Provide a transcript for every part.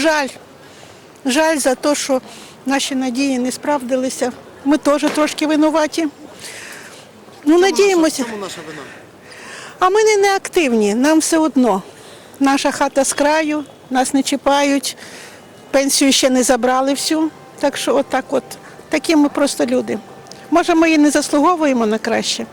жаль. Жаль за те, що наші надії не справдилися. Ми теж трошки винуваті. Ну, надіємося. наша вина? А ми не неактивні, нам все одно. Наша хата з краю, нас не чіпають, пенсію ще не забрали всю. Так що отак от, такі ми просто люди. Може, ми і не заслуговуємо на краще.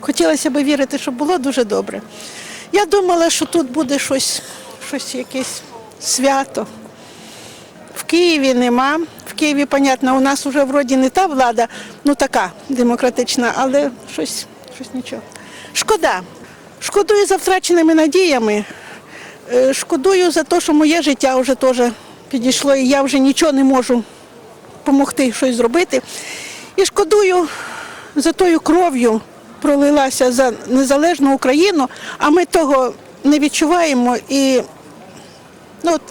Хотілося б вірити, що було дуже добре. Я думала, що тут буде щось, щось якесь свято. Києві нема. В Києві, понятно, у нас вже вроді не та влада, ну така демократична, але щось, щось нічого. Шкода. Шкодую за втраченими надіями. Е, Шкодую за те, що моє життя вже теж підійшло, і я вже нічого не можу допомогти щось зробити. І шкодую за тою кров'ю пролилася за незалежну Україну, а ми того не відчуваємо і ну, от,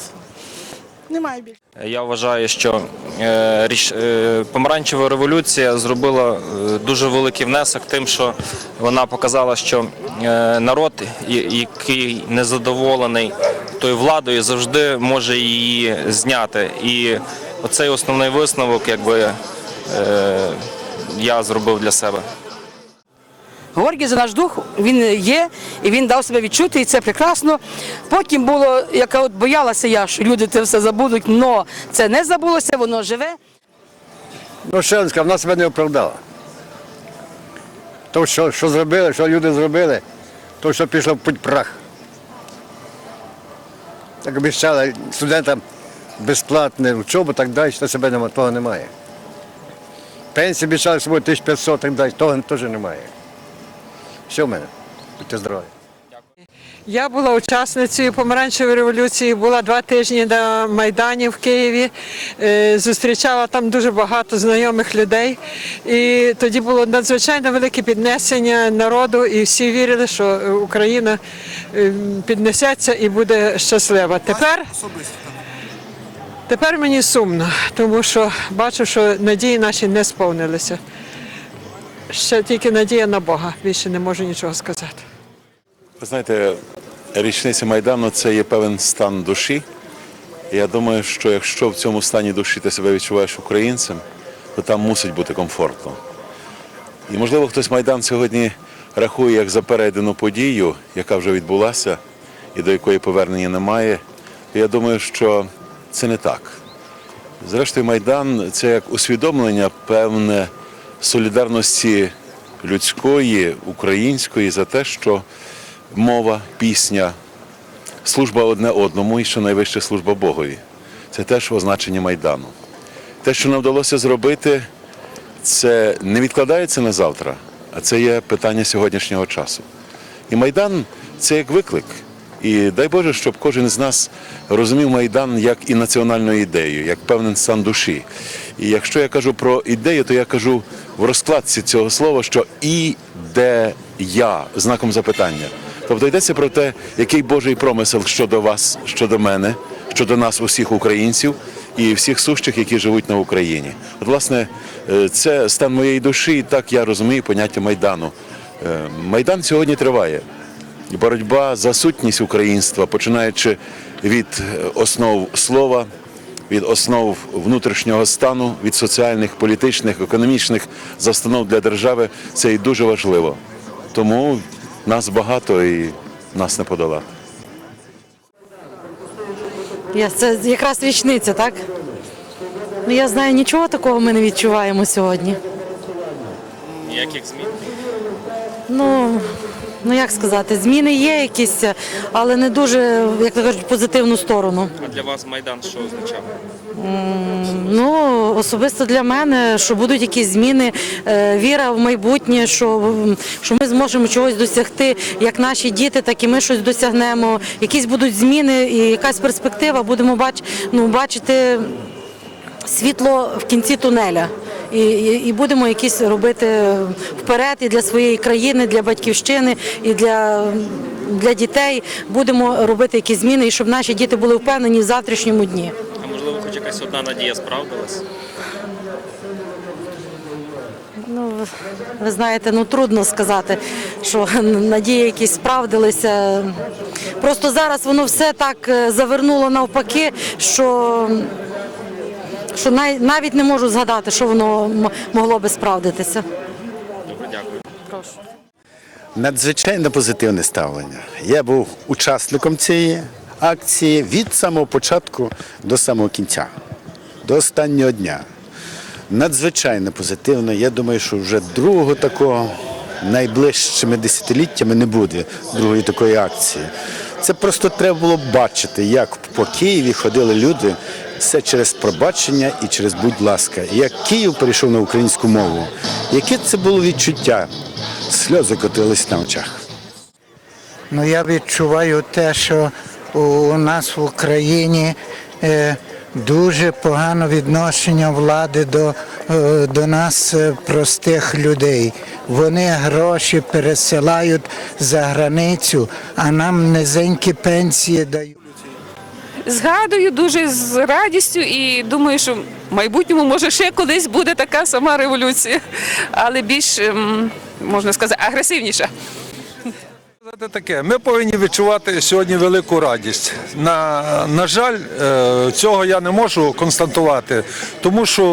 немає більше. Я вважаю, що е, е, помаранчева революція зробила е, дуже великий внесок тим, що вона показала, що народ, який незадоволений тою владою, завжди може її зняти. І оцей основний висновок, якби я зробив для себе. Георгій за наш дух, він є, і він дав себе відчути, і це прекрасно. Потім було, яка от боялася я, що люди це все забудуть, але це не забулося, воно живе. Ну, Шеленська, вона себе не оправдала. То, що, що зробили, що люди зробили, то, що пішло в путь прах. Так обіцяли студентам безплатне учобу, так далі, то себе немає, того немає. Пенсії обіцяли собою 1500, так далі, того теж немає. Все в мене. Будьте здорові. Я була учасницею помаранчевої революції, була два тижні на Майдані в Києві, е, зустрічала там дуже багато знайомих людей. І тоді було надзвичайно велике піднесення народу, і всі вірили, що Україна е, піднесеться і буде щаслива. Тепер, Особисто. тепер мені сумно, тому що бачу, що надії наші не сповнилися. Ще тільки надія на Бога, більше не можу нічого сказати. Ви знаєте, річниця Майдану це є певен стан душі. Я думаю, що якщо в цьому стані душі ти себе відчуваєш українцем, то там мусить бути комфортно. І можливо хтось Майдан сьогодні рахує як за перейдену подію, яка вже відбулася і до якої повернення немає. І я думаю, що це не так. Зрештою, Майдан це як усвідомлення певне солідарності людської, української за те, що мова, пісня, служба одне одному і що найвища служба Богові. Це теж означення Майдану. Те, що нам вдалося зробити, це не відкладається на завтра, а це є питання сьогоднішнього часу. І Майдан це як виклик. І дай Боже, щоб кожен з нас розумів Майдан як і національну ідею, як певний стан душі. І якщо я кажу про ідею, то я кажу в розкладці цього слова, що ідея знаком запитання. Тобто йдеться про те, який Божий промисел щодо вас, щодо мене, щодо нас, усіх українців і всіх сущих, які живуть на Україні. От, власне, е, це стан моєї душі, і так я розумію поняття Майдану. Е, Майдан сьогодні триває. Боротьба за сутність українства, починаючи від е, основ слова, від основ внутрішнього стану, від соціальних, політичних, економічних застанов для держави, це і дуже важливо. Тому нас багато і нас не подолати. Це якраз річниця, так? Ну я знаю, нічого такого ми не відчуваємо сьогодні. Ніяких змін. Ну, ну як сказати, зміни є якісь, але не дуже, як то кажуть, позитивну сторону. А для вас Майдан що означав? Ну, особисто для мене, що будуть якісь зміни, е, віра в майбутнє, що, що ми зможемо чогось досягти, як наші діти, так і ми щось досягнемо. Якісь будуть зміни і якась перспектива, будемо бач, ну, бачити світло в кінці тунеля. І, і, і будемо якісь робити вперед і для своєї країни, для батьківщини, і для, для дітей. Будемо робити якісь зміни, і щоб наші діти були впевнені в завтрашньому дні. А можливо, хоч якась одна надія справдилась. Ну, ви- ви знаєте, ну трудно сказати, що надії якісь справдилися. Просто зараз воно все так е, завернуло навпаки, що, що навіть не можу згадати, що воно могло би справдитися. Добре, дякую. Надзвичайно позитивне ставлення. Я був учасником цієї акції від самого початку до самого кінця, до останнього дня. Надзвичайно позитивно. Я думаю, що вже другого такого найближчими десятиліттями не буде другої такої акції. Це просто треба було бачити, як по Києві ходили люди все через пробачення і через будь ласка. Як Київ перейшов на українську мову, яке це було відчуття? Сльози котились на очах. Ну, я відчуваю те, що у нас в Україні е, дуже погане відношення влади до, е, до нас, е, простих людей. Вони гроші пересилають за границю, а нам низенькі пенсії дають. Згадую дуже з радістю і думаю, що в майбутньому може ще колись буде така сама революція, але більш ем, можна сказати агресивніша. Таке. Ми повинні відчувати сьогодні велику радість. На, на жаль, е, цього я не можу констатувати, тому що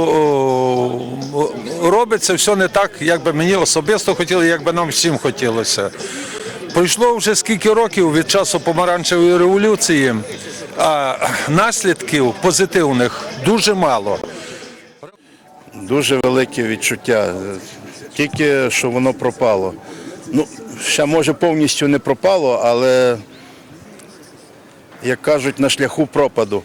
робиться все не так, як би мені особисто хотілося, як би нам всім хотілося. Пройшло вже скільки років від часу помаранчевої революції, а наслідків позитивних дуже мало. Дуже велике відчуття. Тільки що воно пропало. Ну, ще може повністю не пропало, але, як кажуть, на шляху пропаду.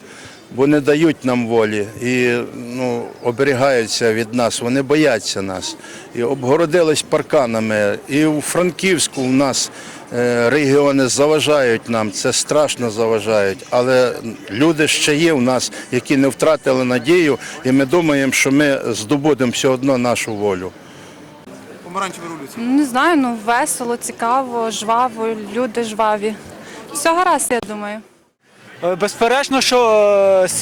Бо не дають нам волі і ну, оберігаються від нас, вони бояться нас. І обгородились парканами. І у Франківську у нас регіони заважають нам, це страшно заважають. Але люди ще є в нас, які не втратили надію, і ми думаємо, що ми здобудемо все одно нашу волю. Не знаю, ну весело, цікаво, жваво, люди жваві. Все гаразд, я думаю. Е, Безперечно, що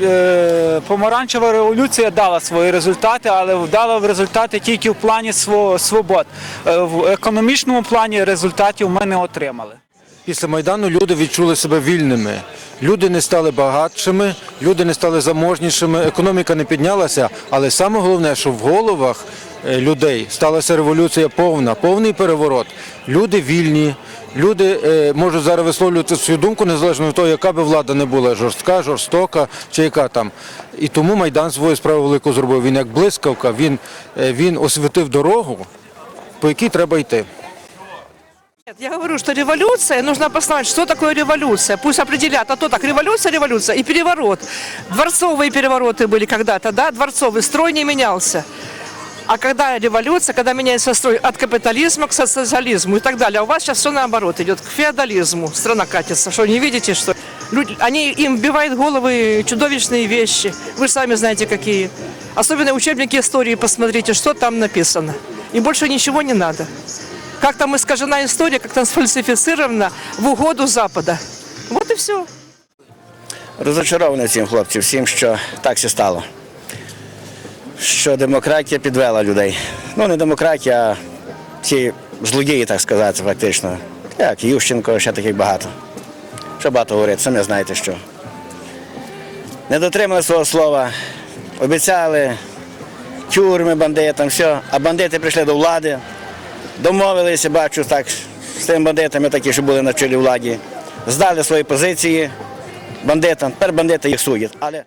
е, е, помаранчева революція дала свої результати, але дала результати тільки в плані свобод. В економічному плані результатів ми не отримали. Після Майдану люди відчули себе вільними. Люди не стали багатшими, люди не стали заможнішими, економіка не піднялася, але саме головне, що в головах людей сталася революція повна, повний переворот. Люди вільні, люди е, можуть зараз висловлювати свою думку, незалежно від того, яка би влада не була, жорстка, жорстока чи яка там. І тому Майдан свою справу велику зробив. Він як блискавка, він, е, він освітив дорогу, по якій треба йти. Нет, Я говорю, что революция, нужно посмотреть, что такое революция. Пусть определят, а то так, революция, революция и переворот. Дворцовые перевороты были когда-то, да, дворцовый строй не менялся. А когда революция, когда меняется строй от капитализма к социализму и так далее, а у вас сейчас все наоборот идет, к феодализму. Страна катится, что не видите, что люди, они им вбивают головы чудовищные вещи. Вы сами знаете, какие. Особенно учебники истории, посмотрите, что там написано. И больше ничего не надо. Как там искажена история, как там сфальсифицирована в угоду Запада. Вот и все. Розочарований цим хлопців, всім, що так все стало. Що демократія підвела людей. Ну, не демократія, а ці злодії, так сказати, фактично. Як Ющенко, ще таких багато. Що багато говорить, самі знаєте що. Не дотримали свого слова, обіцяли тюрми бандитам, все, а бандити прийшли до влади, домовилися, бачу, так, з тими бандитами, такі, що були на чолі владі, здали свої позиції бандитам, тепер бандити їх судять. Але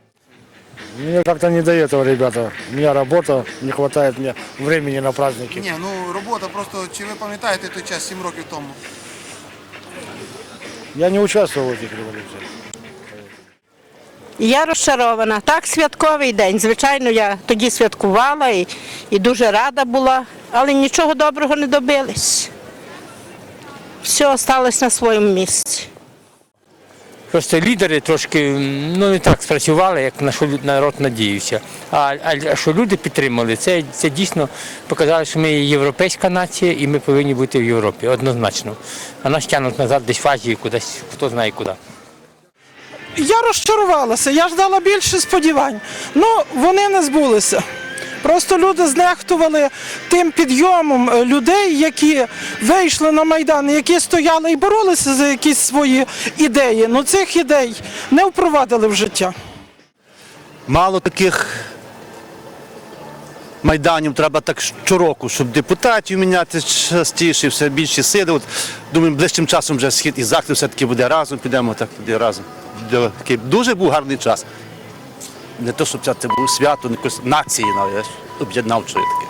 Мне как-то не до этого, ребята. У меня работа, не хватает мне времени на праздники. Ні, ну робота просто, чи ви пам'ятаєте той час 7 років тому? Я не участвовал в этих революциях. Я розчарована. Так, святковий день. Звичайно, я тоді святкувала і, і дуже рада була, але нічого доброго не добились. Все осталось на своєму місці. Просто лідери трошки ну, не так спрацювали, як на що народ надіявся. А, а що люди підтримали, це, це дійсно показало, що ми європейська нація і ми повинні бути в Європі, однозначно. А нас тягнуть назад десь в Азію, кудись, хто знає куди. я розчарувалася, я ждала більше сподівань. Ну, вони не збулися. Просто люди знехтували тим підйомом е, людей, які вийшли на Майдан, які стояли і боролися за якісь свої ідеї. Ну цих ідей не впровадили в життя. Мало таких майданів треба так щороку, щоб депутатів міняти частіше, все більше сили. От, думаю, ближчим часом вже схід і захід все-таки буде разом, підемо так туди разом. Дуже був гарний час. Не то, щоб це було свято, якось нації навіть, об'єднавчої таке.